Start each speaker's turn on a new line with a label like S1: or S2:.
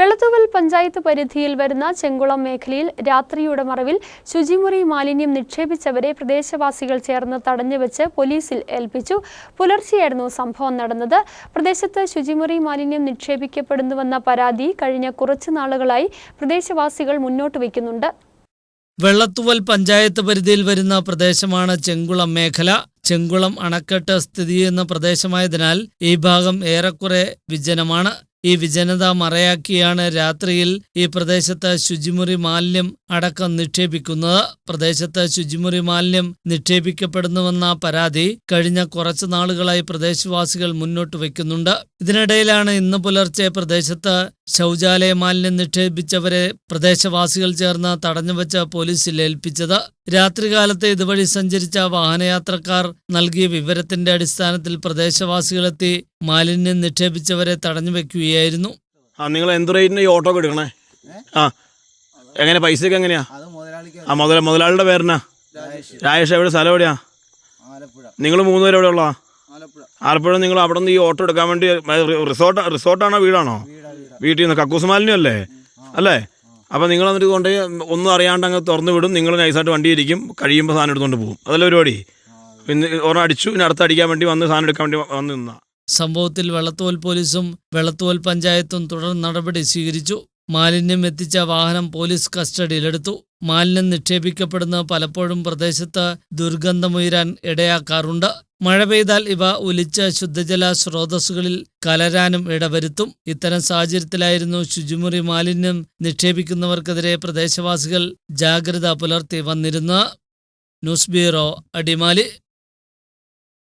S1: വെള്ളത്തൂവൽ പഞ്ചായത്ത് പരിധിയിൽ വരുന്ന ചെങ്കുളം മേഖലയിൽ രാത്രിയുടെ മറവിൽ ശുചിമുറി മാലിന്യം നിക്ഷേപിച്ചവരെ പ്രദേശവാസികൾ ചേർന്ന് തടഞ്ഞുവെച്ച് പോലീസിൽ ഏൽപ്പിച്ചു. പുലർച്ചെയായിരുന്നു സംഭവം നടന്നത്. പ്രദേശത്ത് ശുചിമുറി മാലിന്യം നിക്ഷേപിക്കപ്പെടുന്നുവെന്ന പരാതി കഴിഞ്ഞ കുറച്ചു നാളുകളായി പ്രദേശവാസികൾ മുന്നോട്ട് വയ്ക്കുന്നുണ്ട്.
S2: വെള്ളത്തുവൽ പഞ്ചായത്ത് പരിധിയിൽ വരുന്ന പ്രദേശമാണ് ചെങ്കുളം മേഖല. ചെങ്കുളം അണക്കെട്ട് സ്ഥിതി ചെയ്യുന്ന പ്രദേശമായതിനാൽ ഈ ഭാഗം ഏറെക്കുറെ വിജനമാണ്. ഈ വിജനത മറയാക്കിയാണ് രാത്രിയിൽ ഈ പ്രദേശത്ത് ശുചിമുറി മാലിന്യം അടക്കം നിക്ഷേപിക്കുന്നത്. പ്രദേശത്ത് ശുചിമുറി മാലിന്യം നിക്ഷേപിക്കപ്പെടുന്നുവെന്ന പരാതി കഴിഞ്ഞ കുറച്ചു നാളുകളായി പ്രദേശവാസികൾ മുന്നോട്ട് വയ്ക്കുന്നുണ്ട്. ഇതിനിടയിലാണ് ഇന്ന് പുലർച്ചെ പ്രദേശത്ത് ശൗചാലയ മാലിന്യം നിക്ഷേപിച്ചവരെ പ്രദേശവാസികൾ ചേർന്ന് തടഞ്ഞുവച്ച പോലീസിൽ ഏൽപ്പിച്ചത് രാത്രികാലത്ത് ഇതുവഴി സഞ്ചരിച്ച വാഹനയാത്രക്കാർ നൽകിയ വിവരത്തിന്റെ അടിസ്ഥാനത്തിൽ പ്രദേശവാസികളെത്തി മാലിന്യം നിക്ഷേപിച്ചവരെ തടഞ്ഞുവെക്കുകയായിരുന്നു.
S3: ആ നിങ്ങൾ എന്ത് റേറ്റിന് ഈ ഓട്ടോ എടുക്കണേ? ആ എങ്ങനെ പൈസയൊക്കെ എങ്ങനെയാ? ആ മുതല മുതലാളിയുടെ പേരെന്നാ?
S4: രാജേഷ്.
S3: രാജേഷ് എവിടെ? സ്ഥലം എവിടെയാ? നിങ്ങൾ മൂന്നുപേരെവിടെ ഉള്ളതാ? ആലപ്പുഴ. നിങ്ങൾ അവിടെ നിന്ന് ഈ ഓട്ടോ എടുക്കാൻ വേണ്ടി റിസോർട്ട് റിസോർട്ടാണോ വീടാണോ?
S4: വീടാ വീടാ
S3: വീട്ടിൽ നിന്ന് കക്കൂസ് മാലിന്യം അല്ലേ? അല്ലേ അപ്പോൾ നിങ്ങൾ എന്നിട്ട് കൊണ്ട് ഒന്നും അറിയാണ്ട് അങ്ങ് തുറന്നു വിടും. നിങ്ങൾ നൈസായിട്ട് വണ്ടി ഇരിക്കും. കഴിയുമ്പോൾ സാധനം എടുത്തുകൊണ്ട് പോകും. അതല്ല പരിപാടി? പിന്നെ ഒരെണ്ണം അടിച്ചു പിന്നെ അടുത്ത് അടിക്കാൻ വേണ്ടി വന്ന് സാധനം എടുക്കാൻ വേണ്ടി വന്ന് നിന്നാ.
S2: സംഭവത്തിൽ വെള്ളത്തോൽ പോലീസും വെള്ളത്തോൽ പഞ്ചായത്തും തുടർ നടപടി സ്വീകരിച്ചു. മാലിന്യം എത്തിച്ച വാഹനം പോലീസ് കസ്റ്റഡിയിലെടുത്തു. മാലിന്യം നിക്ഷേപിക്കപ്പെടുന്ന പലപ്പോഴും പ്രദേശത്ത് ദുർഗന്ധമുയരാൻ ഇടയാക്കാറുണ്ട്. മഴ പെയ്താൽ ഇവ ഒലിച്ച ശുദ്ധജല സ്രോതസ്സുകളിൽ കലരാനും ഇടവരുത്തും. ഇത്തരം സാഹചര്യത്തിലായിരുന്നു ശുചിമുറി മാലിന്യം നിക്ഷേപിക്കുന്നവർക്കെതിരെ പ്രദേശവാസികൾ ജാഗ്രത പുലർത്തി വന്നിരുന്ന ന്യൂസ് ബ്യൂറോ അടിമാലി.